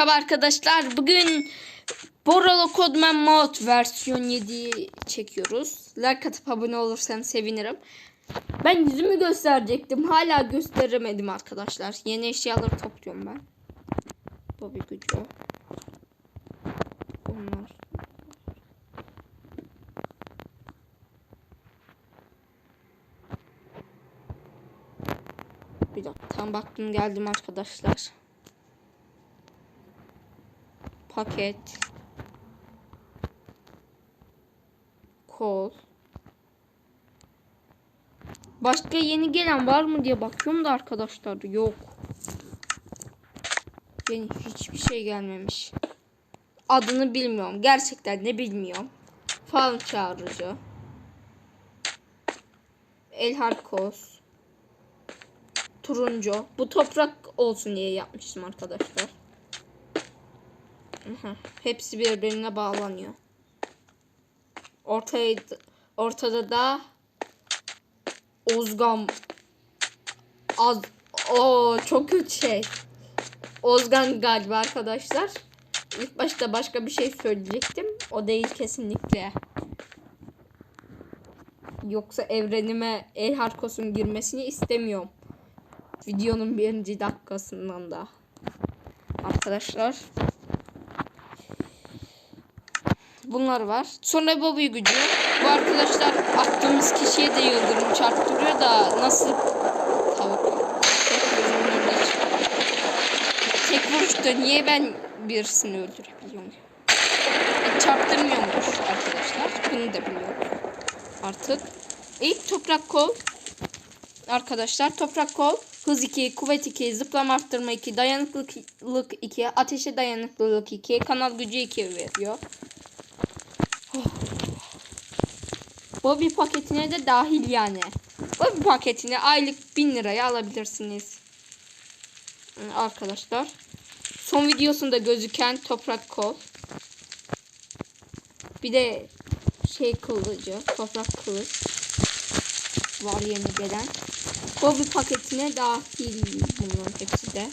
Merhaba arkadaşlar. Bugün Boralo Codman Mod versiyon 7 çekiyoruz. Like atıp abone olursanız sevinirim. Ben yüzümü gösterecektim. Hala gösteremedim arkadaşlar. Yeni eşyaları topluyorum ben. Bir gücü. Bunlar. Bir dakika. Tam baktım geldim arkadaşlar. Paket. Kol. Başka yeni gelen var mı diye bakıyorum da arkadaşlar yok. Yeni hiçbir şey gelmemiş. Adını bilmiyorum. Gerçekten de bilmiyorum. Falan çağırıcı. Elharkos. Turuncu. Bu toprak olsun diye yapmıştım arkadaşlar. Hepsi birbirine bağlanıyor. Ortaya, ortada da Ozgan az o çok kötü şey. Ozgan galiba arkadaşlar. İlk başta başka bir şey söyleyecektim. O değil kesinlikle. Yoksa evrenime El Harkos'un girmesini istemiyorum. Videonun birinci dakikasından da. Arkadaşlar. Bunlar var. Sonra baba gücü. Bu arkadaşlar attığımız kişiye de yıldırım çarptırıyor da nasıl tavuk. Tek vuruşta niye ben birisini öldürebiliyorum? E, çarptırmıyormuş arkadaşlar. Bunu da biliyorum. Artık. İlk toprak kol. Arkadaşlar toprak kol. Hız 2, kuvvet 2, zıplama arttırma 2, dayanıklılık 2, ateşe dayanıklılık 2, kanal gücü 2 veriyor. Bobby paketine de dahil yani. Bobby paketini aylık 1000 liraya alabilirsiniz. Arkadaşlar. Son videosunda gözüken toprak kol. Bir de şey kılıcı. Toprak kılıç. Var yeni gelen. Bobby paketine dahil bunların hepsi de.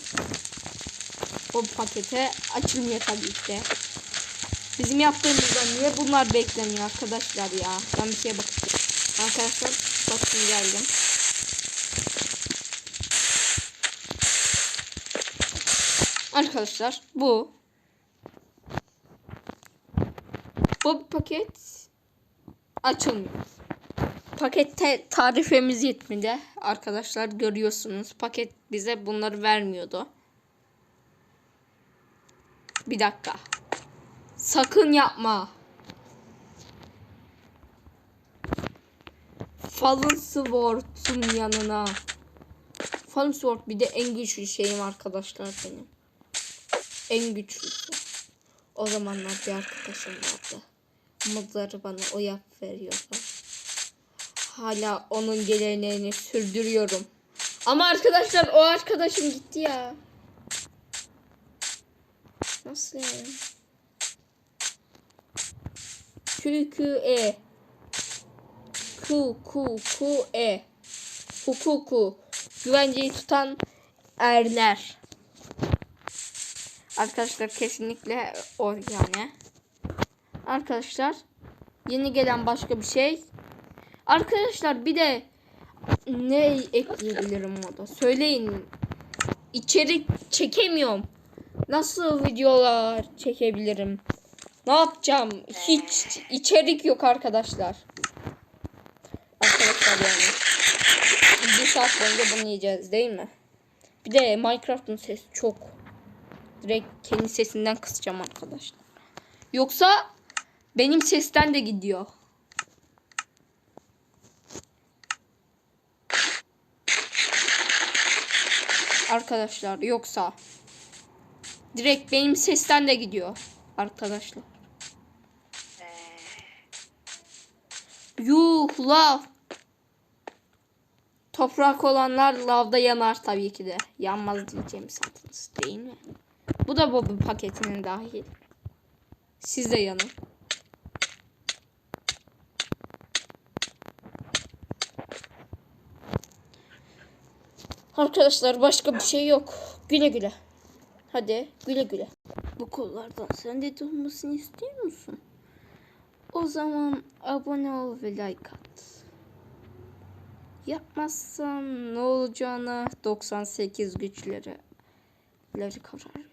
Bobby pakete açılmıyor tabii ki. Bizim yaptığımızda niye bunlar bekleniyor arkadaşlar ya? Ben bir şeye bakacağım. Arkadaşlar bakın geldim. Arkadaşlar bu. Bu paket açılmıyor. Pakette tarifemiz yetmedi. Arkadaşlar görüyorsunuz. Paket bize bunları vermiyordu. Bir dakika. Sakın yapma. Fallen Sword'un yanına. Fallen Sword bir de en güçlü şeyim arkadaşlar benim. En güçlüsü. O zamanlar bir arkadaşım vardı. Mızları bana o yap veriyordu. Hala onun geleneğini sürdürüyorum. Ama arkadaşlar o arkadaşım gitti ya. Nasıl yani? Q Q E Q Q Q E Hukuku Güvenceyi tutan erler. Arkadaşlar kesinlikle o yani. Arkadaşlar Yeni gelen başka bir şey. Arkadaşlar bir de Ne ekleyebilirim moda Söyleyin. İçerik çekemiyorum. Nasıl videolar çekebilirim ne yapacağım? Hiç içerik yok arkadaşlar. Arkadaşlar yani. Bir saat boyunca bunu yiyeceğiz değil mi? Bir de Minecraft'ın sesi çok. Direkt kendi sesinden kısacağım arkadaşlar. Yoksa benim sesten de gidiyor. Arkadaşlar yoksa direkt benim sesten de gidiyor arkadaşlar. Yuh lav. Toprak olanlar lavda yanar tabii ki de. Yanmaz diyeceğim sandınız değil mi? Bu da bu paketinin dahil. Siz de yanın. Arkadaşlar başka bir şey yok. Güle güle. Hadi güle güle. Bu kollardan sen de olmasını istiyor musun? O zaman abone ol ve like at. Yapmazsan ne olacağına 98 güçleri karar.